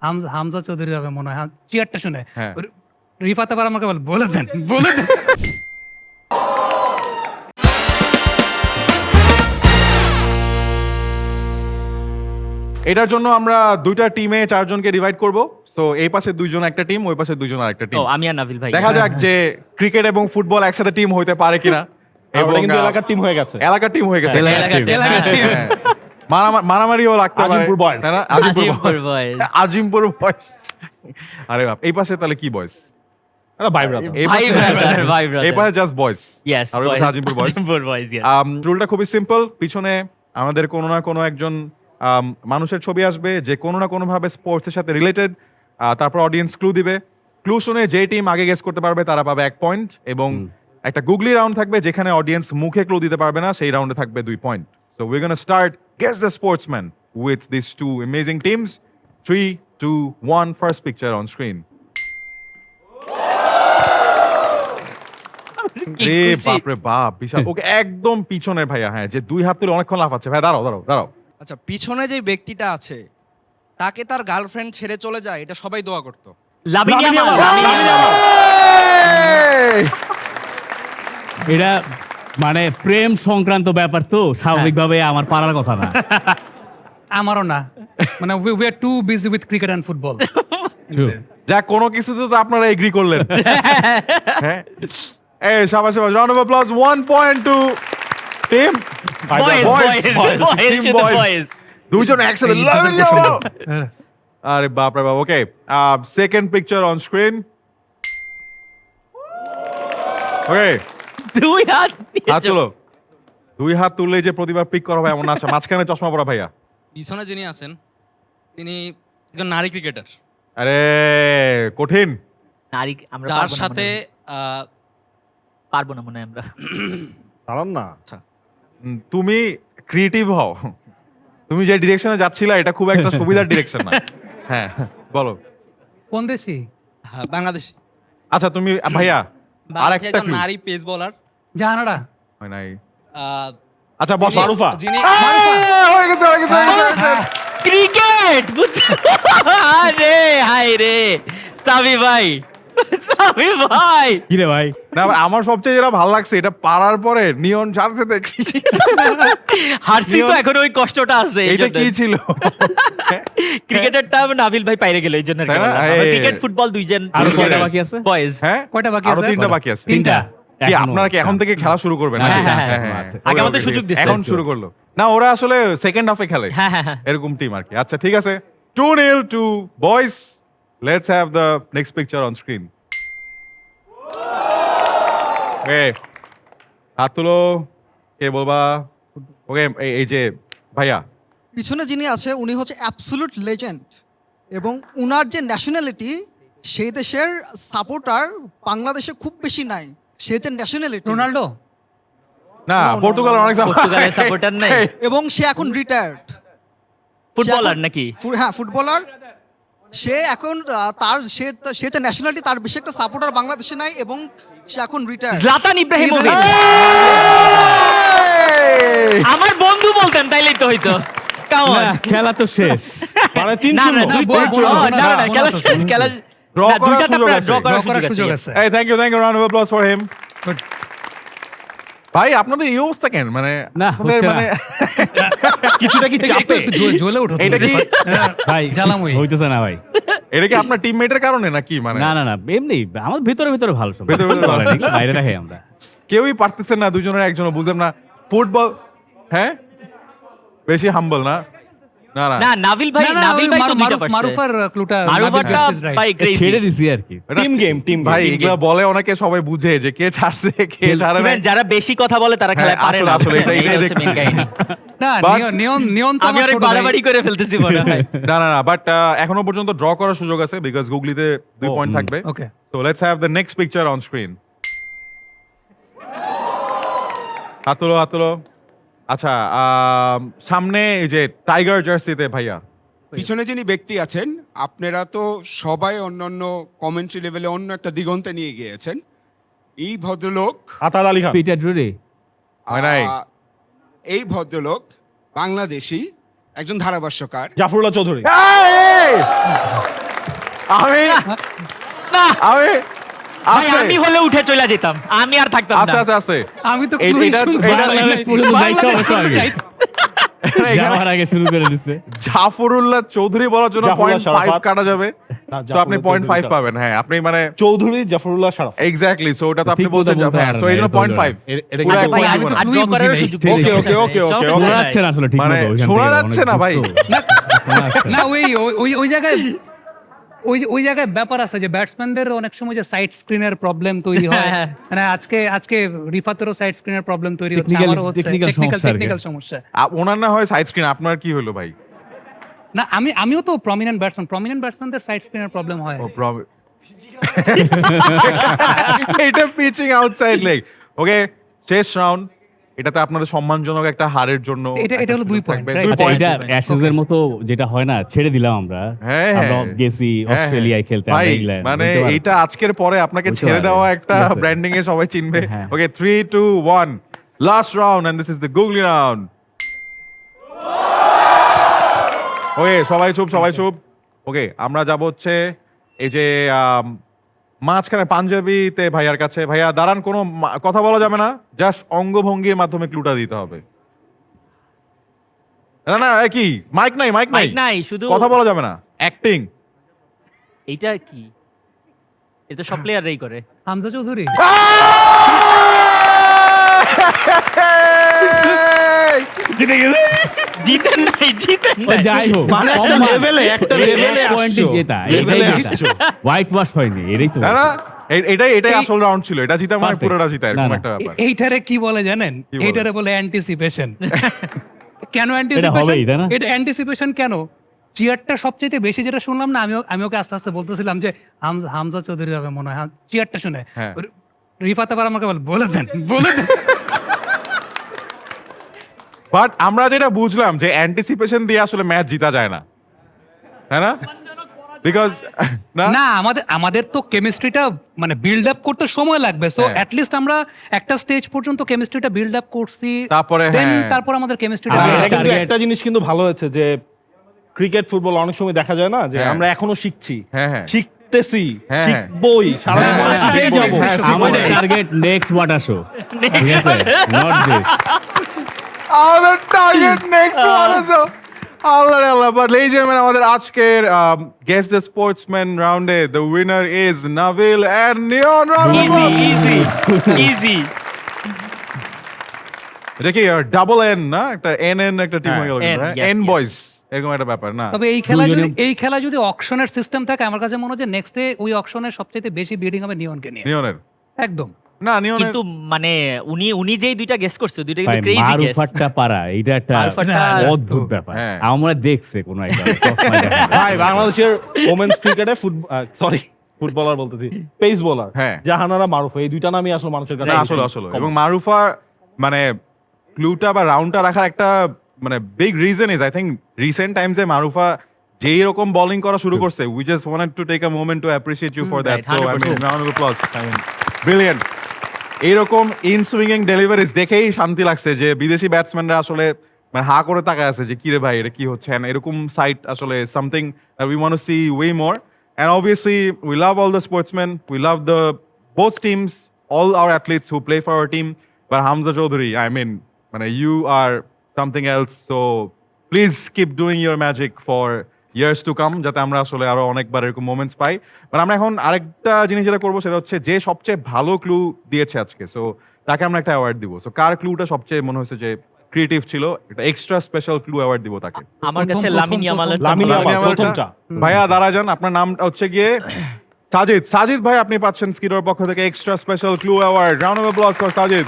হামজা হামজা চৌধুরী হবে মনে হয়। হ্যাঁ, চেয়ারটা শুনে। হ্যাঁ। ওর- রিফাত আবার আমাকে বল বলে দেন বলে দেন। এটার জন্য আমরা দুইটা টিমে চারজনকে ডিভাইড করব। সো এই পাশে দুইজন একটা টিম ওই পাশে দুইজন আরেকটা টিম আমি আর নাভিল ভাই। দেখা যাক যে ক্রিকেট এবং ফুটবল একসাথে টিম হইতে পারে কিনা। এবং কিন্তু এলাকার টিম হয়ে গেছে। এলাকার টিম হয়ে গেছে। মারামারিও লাগতে পারে। আজিমপুর। আজিমপুর বয়স আরে বাপ এই পাশে তাহলে কি বয়স খুবই সিম্পল পিছনে আমাদের কোনো না কোনো একজন মানুষের ছবি আসবে। যে কোনো না কোনো ভাবে স্পোর্টসের সাথে রিলেটেড তারপর অডিয়েন্স ক্লু দিবে। ক্লু শুনে যে টিম আগে গেস করতে পারবে তারা পাবে এক পয়েন্ট এবং একটা গুগলি রাউন্ড থাকবে যেখানে অডিয়েন্স মুখে ক্লু দিতে পারবে না সেই রাউন্ডে থাকবে দুই point so we gonna start guess the sportsman with this two amazing teams three two one first picture on screen রে বাপরে বাপ বিশাল। ওকে একদম পিছনে ভাইয়া হ্যাঁ যে দুই হাত তুলে অনেকক্ষণ লাফাচ্ছে। ভাই দাঁড়াও দাঁড়াও দাঁড়াও। আচ্ছা পিছনে যে ব্যক্তিটা আছে তাকে তার গার্লফ্রেন্ড ছেড়ে চলে যায় এটা সবাই দোয়া করতো। এটা মানে প্রেম সংক্রান্ত ব্যাপার তো স্বাভাবিকভাবে আমার পারার কথা না। আমারও না। মানে we are too busy with cricket and football. যা কোনো কিছুতে তো আপনারা এগ্রি করলেন। হ্যাঁ। এই সাবাস সাবাস round of applause 1 point to team Boys, boys, boys, শুধু boys। দুইজন একসাথে আরে বাপ রে বাপ okay second picture on screen okay দুই হাত দিয়ে হাত তুলো। দুই হাত তুললে যে প্রতিবার পিক করা হয় এমন না আচ্ছা মাঝখানে চশমা পরা ভাইয়া। পিছনে যিনি আছেন তিনি একজন নারী ক্রিকেটার আরে কঠিন। নারী আমরা যার পারব না সাথে হয়। আহ, পারব না মনে হয় আমরা। কারণ না। উম, তুমি ক্রিয়েটিভ হও। তুমি যে ডিরেকশনে যাচ্ছিলা এটা খুব একটা সুবিধার ডিরেকশন না। হ্যাঁ বলো। কোন দেশি? হ্যাঁ, বাংলাদেশি। আচ্ছা তুমি ভাইয়া বাংলাদেশি আরেকটা একজন নারী পেস বোলার জাহানারা। হয় নাই। আচ্ছা বস মারুফা। যিনি হয়ে গেছে হয়ে গেছে হয়ে গেছে, হয়ে গেছে। ক্রিকেট! বুঝছ আরে হাই রে। সাবি ভাই সাবি ভাই। কি রে ভাই? না আমার সবচেয়ে যেটা ভালো লাগছে এটা পারার পরে নিয়ন সাথে সাথে হারসি তো নিয়ম- এখন ওই কষ্টটা আছে এটা কি ছিল? ক্রিকেটেরটা নাবিল ভাই পাইরে গেল এই জন্য ক্রিকেট ফুটবল দুইজন আরও কয়টা বাকি আছে? বয়েজ হ্যাঁ? কয়টা বাকি আছে? তিনটা বাকি আছে। তিনটা। কি আপনারা কি এখন থেকে খেলা শুরু করবেন? হ্যাঁ, হ্যাঁ, হ্যাঁ। আগে আমাদের সুযোগ দিচ্ছে। এখন শুরু করল। না ওরা আসলে সেকেন্ড হাফে খেলে। এরকম টিম আর কি। আচ্ছা ঠিক আছে। To Neil to boys let's have the next picture on screen okay. হাত তুলো কে বলবা? ওকে এই যে ভাইয়া। পিছনে যিনি আছে উনি হচ্ছে অ্যাবসলুট লেজেন্ড এবং উনার যে ন্যাশনালিটি সেই দেশের সাপোর্টার বাংলাদেশে খুব বেশি নাই। সে যে ন্যাশনালিটি রোনাল্ডো? না পর্তুগাল অনেক পর্তুগালের supporter নেই? এবং সে এখন রিটায়ার্ড ফুটবলার নাকি? হ্যাঁ ফুটবলার সে এখন তার সে সে যে ন্যাশনালিটি তার বেশি একটা সাপোর্টার বাংলাদেশে নাই এবং সে এখন জলাতান ইব্রাহিমোভিচ আমার বন্ধু বলতেন তাইলেই তো হইতো। খেলা তো শেষ। মানে না না দুই না না খেলা শেষ খেলা দুইটা। ড্র করার সুযোগ আছে। এই thank you thank you round of applause for him Good. ভাই আপনাদের এই অবস্থা কেন? মানে না, মানে কিছুটা কি চাপে? জ্বলে এটা কি ভাই জ্বালাময়ী। হইতেছে না ভাই। এটা কি আপনার টিমমেটের কারণে নাকি? মানে না না না এমনি আমার ভিতরে ভিতরে ভালো সম্পর্ক। ভেতরে ভিতরে ভালো। বাইরে রাখে আমরা। কেউই পারতেছেন না দুজনের একজন বুঝলাম না। ফুটবল হ্যাঁ? বেশি হাম্বল না। না না। না ভাই না, না, নাবিল ওই ভাই তো দুইটা পারছে। মারুফার ক্লুটা মারুফারটা ভাই ছেড়ে দিছি আর কি। টিম গেম টিম ভাই এগুলা বলে অনেকে সবাই বুঝে যে কে ছাড়ছে কে যারা বেশি কথা বলে তারা খেলায় হ্যাঁ, পারে না। আসলে? এটাই-। না নিয়ন- নিয়ন তো আমি আমার অনেক ভাই। বাড়াবাড়ি করে ফেলতেছি মনে হয়। না না না বাট এখনও পর্যন্ত ড্র করার সুযোগ আছে বিকজ গুগলিতে দুই পয়েন্ট থাকবে। Okay so let's have the next picture on screen হাতুলো হাতুলো। আচ্ছা সামনে এই যে টাইগার জার্সিতে ভাইয়া। পিছনে যিনি ব্যক্তি আছেন আপনারা তো সবাই অন্যান্য কমেন্ট্রি লেভেলে অন্য একটা দিগন্তে নিয়ে গিয়েছেন। এই ভদ্রলোক আতার আলী খান। পিটার ড্রুরি নাই। এই ভদ্রলোক বাংলাদেশি একজন ধারাভাষ্যকার। জাফরুল্লাহ চৌধুরী! আমি না আমি ভাই, আমি হলে উঠে চলে যেতাম। আমি আর থাকতাম না। আস্তে আস্তে আমি তো আগে। যাওয়ার আগে শুরু করে দিচ্ছে জাফরুল্লাহ চৌধুরী বলার জন্য পয়েন্ট ফাইভ কাটা যাবে। তো আপনি পয়েন্ট ফাইভ পাবেন। হ্যাঁ আপনি মানে চৌধুরী জাফরুল্লাহ শারাফ এক্স্যাক্টলি সো ওটা তো আপনি বলছেন বলতে হ্যাঁ সো এই জন্য পয়েন্ট ফাইভ ওকে, ওকে, ওকে, ওকে, ওকে। শোনা যাচ্ছে না আসলে ঠিক মানে শোনা যাচ্ছে না ভাই। না। ওই- ওই ওই জায়গায় ওই ওই জায়গায় ব্যাপার আছে যে ব্যাটসম্যানদের অনেক সময় যে সাইড স্ক্রিনের প্রবলেম তৈরি হয়। হ্যাঁ, হ্যাঁ। মানে আজকে আজকে রিফাতেরও সাইড স্ক্রিনের প্রবলেম তৈরি হচ্ছে আমারও হচ্ছে টেকনিক্যাল সমস্যা আর টেকনিক্যাল সমস্যা। ওনার না হয় সাইড স্ক্রিন আপনার কি হলো ভাই? না আমি আমিও তো প্রমিনেন্ট ব্যাটসম্যান প্রমিনেন্ট ব্যাটসম্যানদের সাইড স্ক্রিনের প্রবলেম হয়। এটা পিচিং আউটসাইড লেগ ওকে শেষ রাউন্ড এটাতে আপনাদের সম্মানজনক একটা হারের জন্য এটা- এটা হলো দুই point। এটা অ্যাশেজ এর মতো যেটা হয় না ছেড়ে দিলাম আমরা। হ্যাঁ, আমরা হ্যাঁ। গেছি হ্যাঁ, অস্ট্রেলিয়ায় খেলতে আমরা ইংল্যান্ড মানে? এইটা আজকের পরে আপনাকে ছেড়ে দেওয়া একটা ব্র্যান্ডিং এ সবাই চিনবে। Okay three two one last round and this is the googly round okay সবাই চুপ সবাই চুপ। ওকে আমরা যাব হচ্ছে এই যে মাঝখানে পাঞ্জাবিতে ভাইয়ার কাছে ভাইয়া দাঁড়ান কোনো কথা বলা যাবে না জাস্ট অঙ্গভঙ্গির মাধ্যমে ক্লুটা দিতে হবে। না না কি? মাইক নাই মাইক নাই। নাই শুধু কথা বলা যাবে না। অ্যাক্টিং এইটা কি? এটা সব প্লেয়াররাই করে। হামজা চৌধুরী। জিতে গেছে। জিতেন নাই জিতেন নাই। যাই হোক মানে একটা লেভেলে একটা লেভেলে পয়েন্টে জেতা লেভেলে আসছো। হোয়াইট ওয়াশ হয়নি এটাই তো না এটাই এটাই আসল রাউন্ড ছিল। এটা জিতা মানে পুরোটা জিতা এরকম একটা ব্যাপার। এইটারে কি বলে জানেন? এইটারে বলে অ্যান্টিসিপেশন কেন অ্যান্টিসিপেশন এটা অ্যান্টিসিপেশন কেন? চিয়ারটা সবচেয়ে বেশি যেটা শুনলাম না আমি আমি ওকে আস্তে আস্তে বলতেছিলাম যে হামজা হামজা চৌধুরী হবে মনে হয়। হ্যাঁ, চিয়ারটা শুনে। হ্যাঁ। রিফাত আবার আমাকে বলে বলে দেন বলে দেন। বাট আমরা যেটা বুঝলাম যে অ্যান্টিসিপেশন দিয়ে আসলে ম্যাচ জিতা যায় না তাই না বিকজ না আমাদের আমাদের তো কেমিস্ট্রিটা মানে বিল্ড আপ করতে সময় লাগবে সো হ্যাঁ। অ্যাটলিস্ট আমরা একটা স্টেজ পর্যন্ত কেমিস্ট্রিটা বিল্ড আপ করছি তারপরে then হ্যাঁ। তারপর আমাদের কেমিস্ট্রিটা একটা জিনিস কিন্তু ভালো হয়েছে যে ক্রিকেট ফুটবল অনেক সময় দেখা যায় না যে হ্যাঁ। আমরা এখনও শিখছি হ্যাঁ, হ্যাঁ। শিখতেছি হ্যাঁ, হ্যাঁ। শিখবই সারা হ্যাঁ, জীবনে হ্যাঁ, যাব। হ্যাঁ। আমাদের target next water show not this আমাদের টার্গেট নেক্সট আছে আল্লাহ আল্লাহ বাট আমাদের আজকের গেস দ্য স্পোর্টসম্যান রাউন্ডে the winner is Nabil and Niyon easy easy easy এটা কি ডাবল এন না? একটা এন এন একটা টিম হয়ে গেল এন. বয়েজ এরকম একটা ব্যাপার না? তবে এই খেলা যদি এই খেলা যদি অকশনের সিস্টেম থাকে আমার কাছে মনে হয় যে নেক্সটে ওই অকশনের সবচেয়ে বেশি বিডিং হবে নিয়নকে নিয়ে। নিয়নের একদম। না নিয়নের কিন্তু মানে উনি উনি যেই দুইটা গেস করছে দুইটা কিন্তু ক্রেজি গেস মারুফাটটা পারা এটা একটা অদ্ভুত ব্যাপার। হ্যাঁ। আমরা দেখছে কোন একটা। ভাই বাংলাদেশের ওমেন্স ক্রিকেটে ফুটবল সরি ফুটবলার বলতেছি পেস বোলার হ্যাঁ। জাহানারা মারুফ এই দুইটা নামই আসলে মানুষের কাছে আসলে আসলে। এবং মারুফা মানে ক্লুটা বা রাউন্ডটা রাখার একটা মানে big reason is I think recent টাইমসে Marufa যেই রকম বোলিং করা শুরু করছে we just wanted to take a moment to appreciate you for that so I mean round of applause brilliant এইরকম ইন সুইংিং ডেলিভারিজ দেখেই শান্তি লাগছে যে বিদেশি ব্যাটসম্যানরা আসলে মানে হা করে তাকায় আছে যে কিরে ভাই এটা কি হচ্ছে এরকম সাইট আসলে something we want to see way more and obviously we love all the sportsman we love the both teams, all our athletes who play for our team. But Hamza Chaudhary, I mean, মানে you are something else. So please keep doing your magic for years to come যাতে আমরা আসলে আরও অনেকবার এরকম moments pi. But আমরা এখন আরেকটা জিনিস যেটা করব সেটা হচ্ছে যে সবচেয়ে ভালো ক্লু দিয়েছে আজকে। সো তাকে আমরা একটা অ্যাওয়ার্ড দিব। সো কার ক্লুটা সবচেয়ে মনে হয়েছে যে ক্রিয়েটিভ ছিল এটা এক্সট্রা স্পেশাল ক্লু অ্যাওয়ার্ড দিব তাকে। আমার কাছে প্রথম- লামিন ইয়ামালের প্রথম- লামিন লামিন ইয়ামালটা- ভাইয়া দাঁড়া যান আপনার নামটা হচ্ছে গিয়ে সাজিদ। সাজিদ ভাই আপনি পাচ্ছেন স্কিডোর পক্ষ থেকে extra special clue award round of applause for Sajid